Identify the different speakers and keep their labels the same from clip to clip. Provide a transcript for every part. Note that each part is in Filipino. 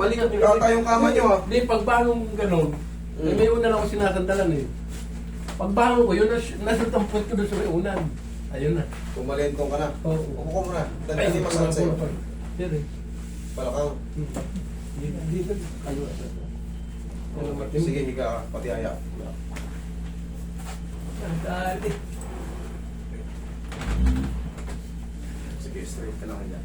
Speaker 1: Malikot ata yung kama nyo ah.
Speaker 2: Hindi, pagbangon ko ganun,
Speaker 1: Mm.
Speaker 2: eh, may una lang ako sinasandalan eh. Pagbangon ko, yun, nas, nasa tampot ko doon sa may unan. Ayun na.
Speaker 1: Kumalentong ka na.
Speaker 2: Oo.
Speaker 1: Upo ka muna. Dali, hindi masakit sa'yo.
Speaker 2: Yan eh.
Speaker 1: Palakang.
Speaker 2: Dito, dito. Kayo. Ano, Martin?
Speaker 1: Sige, higa ka. Pati aya.
Speaker 2: Ang dali.
Speaker 1: Sige, straight ka lang yan.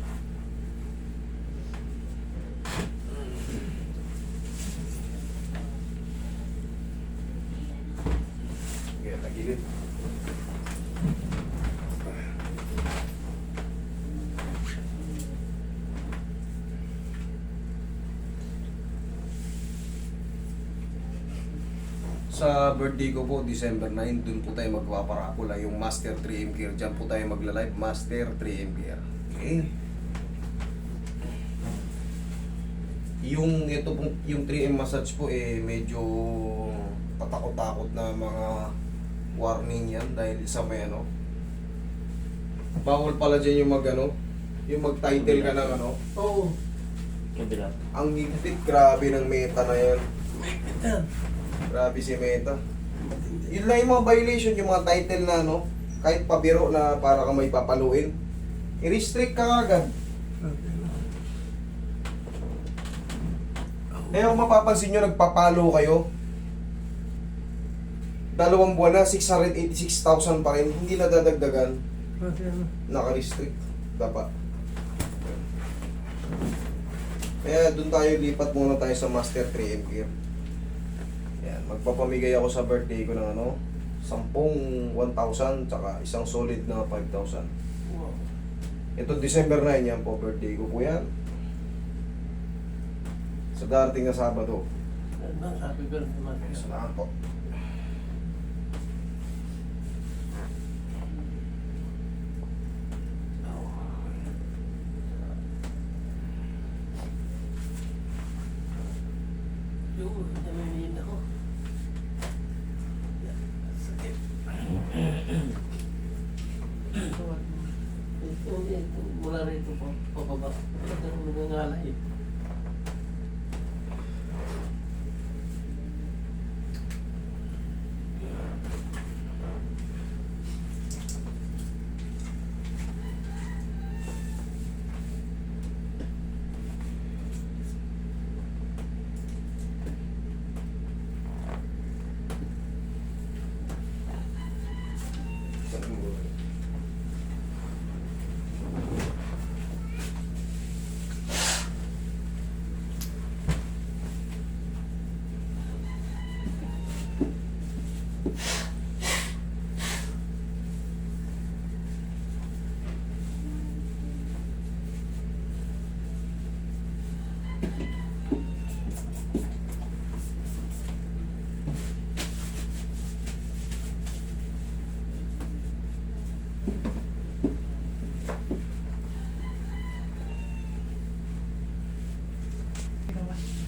Speaker 1: Sa birthday ko po, December 9, dun po tayo magpaparapula yung Master 3M Care. Diyan po tayo magla-live, Master 3M Care. Okay. Yung ito pong yung 3M massage po eh medyo patakot-takot na mga warning yan dahil sa may ano. Bawal pala dyan yung mag ano, yung mag-title ka ng ano.
Speaker 2: Oo.
Speaker 3: Kabila.
Speaker 1: Ang higpit, grabe ng meta na yan.
Speaker 2: Yan.
Speaker 1: Grabe si Meta. Yun lang yung mga violation, yung mga title na ano, kahit pabiro na para ka may papaluin. I-restrict ka agad. Kaya kung mapapansin nyo, nagpapalo kayo. Dalawang buwan na, 686,000 pa rin. Hindi na dadagdagan. Naka-restrict. Dapat. Kaya doon tayo, lipat muna tayo sa Master 3M Gear. Yan, magpapamigay ako sa birthday ko ng ano, 10 1,000 tsaka isang solid na 5,000.
Speaker 2: Wow.
Speaker 1: Ito December 9 yan po, birthday ko po yan. Sa darating na Sabado.
Speaker 2: Happy birthday, Martin.
Speaker 1: Salamat po.
Speaker 2: Yung, namimina ko. Sakit. Ito, ito, mula rito po, pababa. Ito, nangangalay.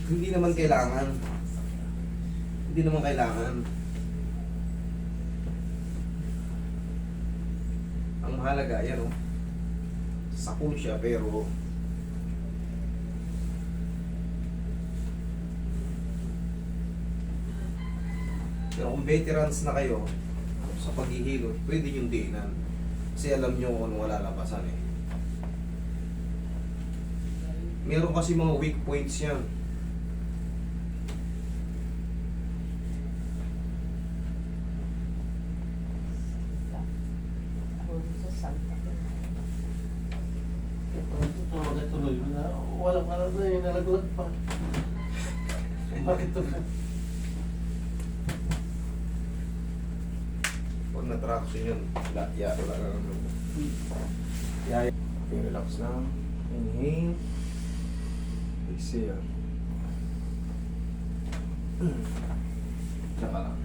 Speaker 1: Hindi naman kailangan. Hindi naman kailangan. Ang mahalaga, yan o. Sakul siya, pero... Pero kung veterans na kayo, sa paghihilot, pwede yung diinan. Kasi alam nyo kung wala labasan eh. Meron kasi mga weak points yan.
Speaker 2: Ito, magatuloy mo na. Walang alam na nalaglag pa. Bakit ito?
Speaker 1: Pag na-traction yun, la- ya, wala na naman. Ya. Okay, relax na. Inhale. Exhale. Tsaka lang.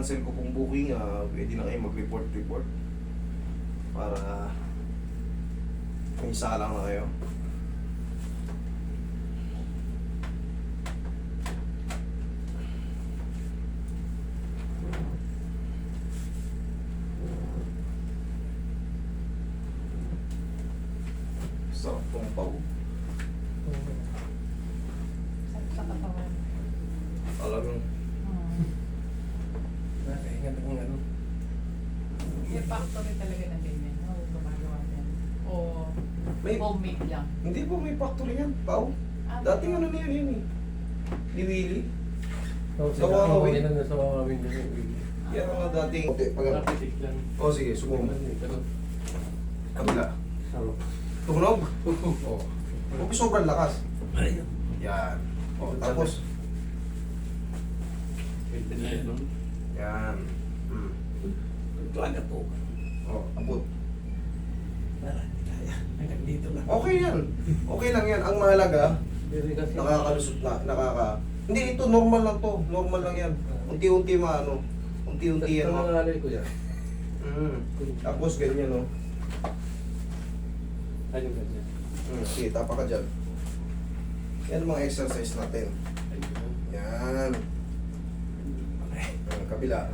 Speaker 1: cancel ko pong booking, uh, pwede na kayo mag-report-report para may salang na kayo.
Speaker 2: Sarap pong
Speaker 3: pawag. Factory talaga ng ganyan. Oo, gumagawa yan. O
Speaker 1: may
Speaker 3: homemade lang.
Speaker 1: hindi po may factory yan, pau.
Speaker 3: Ah,
Speaker 1: Dating ano na yun yun eh. Ni Willie.
Speaker 2: So,
Speaker 1: Sa
Speaker 2: sa
Speaker 1: Wawawin.
Speaker 2: Wawawin. na sa Wawawin na yung
Speaker 1: Yan ang mga dating. Okay, pag
Speaker 2: lang.
Speaker 1: Oh, sige, subukan mo.
Speaker 2: Pero,
Speaker 1: Kabila. Tunog. Oh. Huwag sobrang lakas. Yan. Oh, tapos,
Speaker 2: yun. no?
Speaker 1: yan. Hmm.
Speaker 2: Tuwaga po.
Speaker 1: Oh, abot.
Speaker 2: Hanggang dito lang.
Speaker 1: Okay yan. Okay lang yan. Ang mahalaga, nakakalusot na, nakaka... Hindi, ito normal lang to. Normal lang yan. Unti-unti maano. Unti-unti yan.
Speaker 2: Sa
Speaker 1: ma-
Speaker 2: mga alay ko yan.
Speaker 1: Mm. Tapos ganyan, no?
Speaker 2: Ayun ganyan.
Speaker 1: Hmm. Sige, tapa ka dyan. Yan mga exercise natin. Yan. Ang kabila.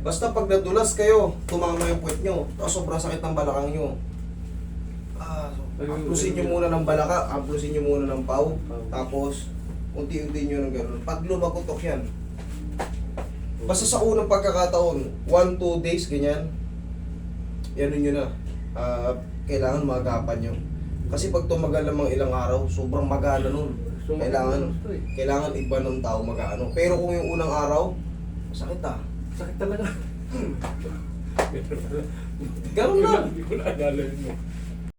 Speaker 1: Basta pag nadulas kayo, tumama yung puwet nyo, tapos sobrang sakit ng balakang nyo. Ah, amplusin nyo muna ng balaka, amplusin nyo muna ng pau, tapos unti-unti nyo ng gano'n. Pag lumakutok yan, basta sa unang pagkakataon, 1-2 days, ganyan, yan nyo na. Ah, kailangan magapan nyo. Kasi pag tumagal ng mga ilang araw, sobrang magana nun.
Speaker 2: So,
Speaker 1: Kailangan,
Speaker 2: eh.
Speaker 1: kailangan iba ng tao magano. Pero kung yung unang araw, masakit ah.
Speaker 2: Sakit talaga.
Speaker 1: Ganun lang.
Speaker 2: Hindi ko na alala yun.